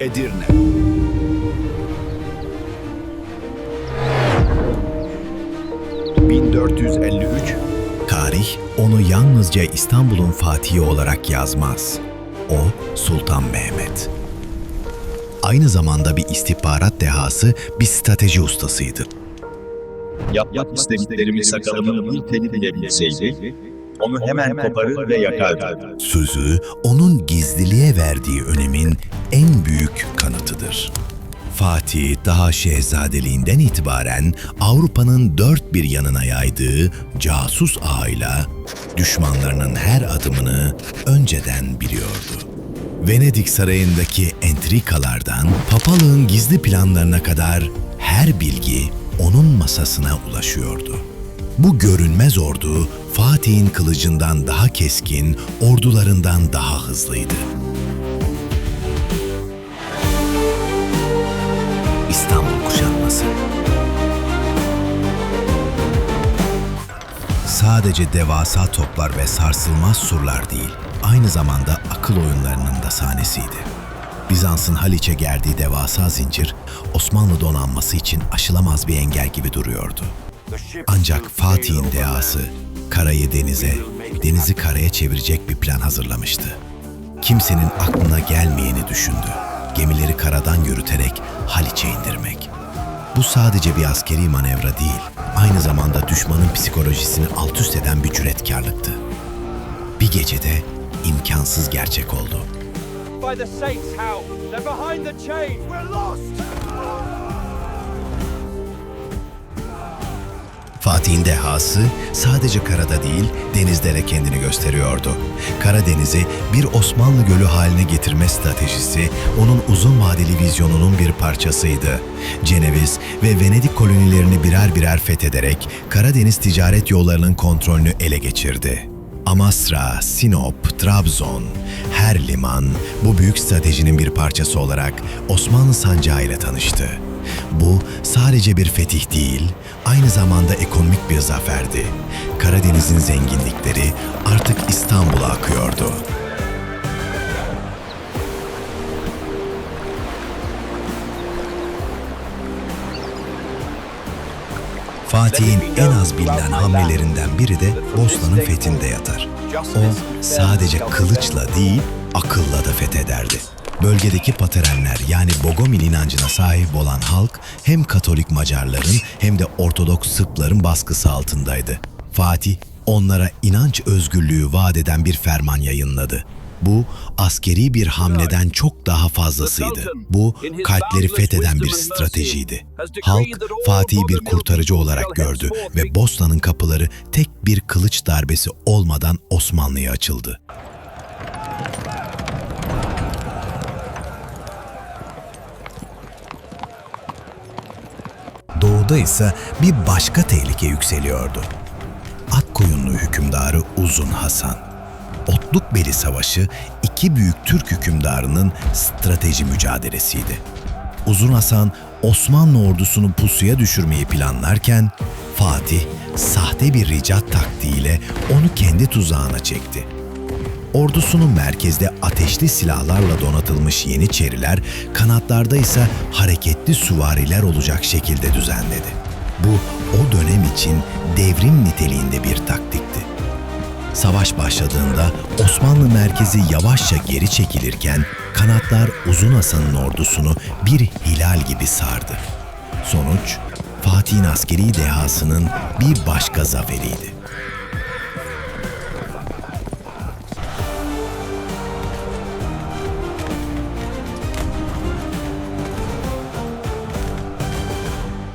Edirne. ...1453 Tarih onu yalnızca İstanbul'un fatihi olarak yazmaz. O Sultan Mehmet. Aynı zamanda bir istihbarat dehası, bir strateji ustasıydı. Yapmak istediklerimi sakalımın bir teli bile bilseydi, onu hemen koparır ve yakardı. Sözü onun gizliliğe verdiği önemin en büyük kanıtıdır. Fatih daha şehzadeliğinden itibaren Avrupa'nın dört bir yanına yaydığı casus ağıyla düşmanlarının her adımını önceden biliyordu. Venedik sarayındaki entrikalardan papalığın gizli planlarına kadar her bilgi onun masasına ulaşıyordu. Bu görünmez ordu Fatih'in kılıcından daha keskin, ordularından daha hızlıydı. İstanbul kuşatması. Sadece devasa toplar ve sarsılmaz surlar değil, aynı zamanda akıl oyunlarının da sahnesiydi. Bizans'ın Haliç'e gerdiği devasa zincir, Osmanlı donanması için aşılamaz bir engel gibi duruyordu. Ancak Fatih'in dehası, karayı denize, denizi karaya çevirecek bir plan hazırlamıştı. Kimsenin aklına gelmeyeni düşündü. Gemileri karadan yürüterek Haliç'e indirmek. Bu sadece bir askeri manevra değil, aynı zamanda düşmanın psikolojisini alt üst eden bir cüretkarlıktı. Bir gecede imkansız gerçek oldu. By the saints, Hal! They're behind the chain! We're lost! Fatih'in dehası sadece karada değil denizde de kendini gösteriyordu. Karadeniz'i bir Osmanlı gölü haline getirme stratejisi onun uzun vadeli vizyonunun bir parçasıydı. Ceneviz ve Venedik kolonilerini birer birer fethederek Karadeniz ticaret yollarının kontrolünü ele geçirdi. Amasra, Sinop, Trabzon, her liman bu büyük stratejinin bir parçası olarak Osmanlı sancağı ile tanıştı. Bu sadece bir fetih değil, aynı zamanda ekonomik bir zaferdi. Karadeniz'in zenginlikleri artık İstanbul'a akıyordu. Fatih'in en az bilinen hamlelerinden biri de Bosna'nın fethinde yatar. O sadece kılıçla değil, akılla da fethederdi. Bölgedeki Paterenler yani Bogomil inancına sahip olan halk hem Katolik Macarların hem de Ortodoks Sırpların baskısı altındaydı. Fatih onlara inanç özgürlüğü vaat eden bir ferman yayınladı. Bu askeri bir hamleden çok daha fazlasıydı. Bu kalpleri fetheden bir stratejiydi. Halk Fatih'i bir kurtarıcı olarak gördü ve Bosna'nın kapıları tek bir kılıç darbesi olmadan Osmanlı'ya açıldı. Doğuda ise bir başka tehlike yükseliyordu. Akkoyunlu hükümdarı Uzun Hasan. Otlukbeli Savaşı iki büyük Türk hükümdarının strateji mücadelesiydi. Uzun Hasan Osmanlı ordusunu pusuya düşürmeyi planlarken Fatih sahte bir ricat taktiğiyle onu kendi tuzağına çekti. Ordusunun merkezde ateşli silahlarla donatılmış Yeniçeriler, kanatlarda ise hareketli süvariler olacak şekilde düzenledi. Bu o dönem için devrim niteliğinde bir taktikti. Savaş başladığında Osmanlı merkezi yavaşça geri çekilirken kanatlar Uzun Hasan'ın ordusunu bir hilal gibi sardı. Sonuç Fatih'in askeri dehasının bir başka zaferiydi.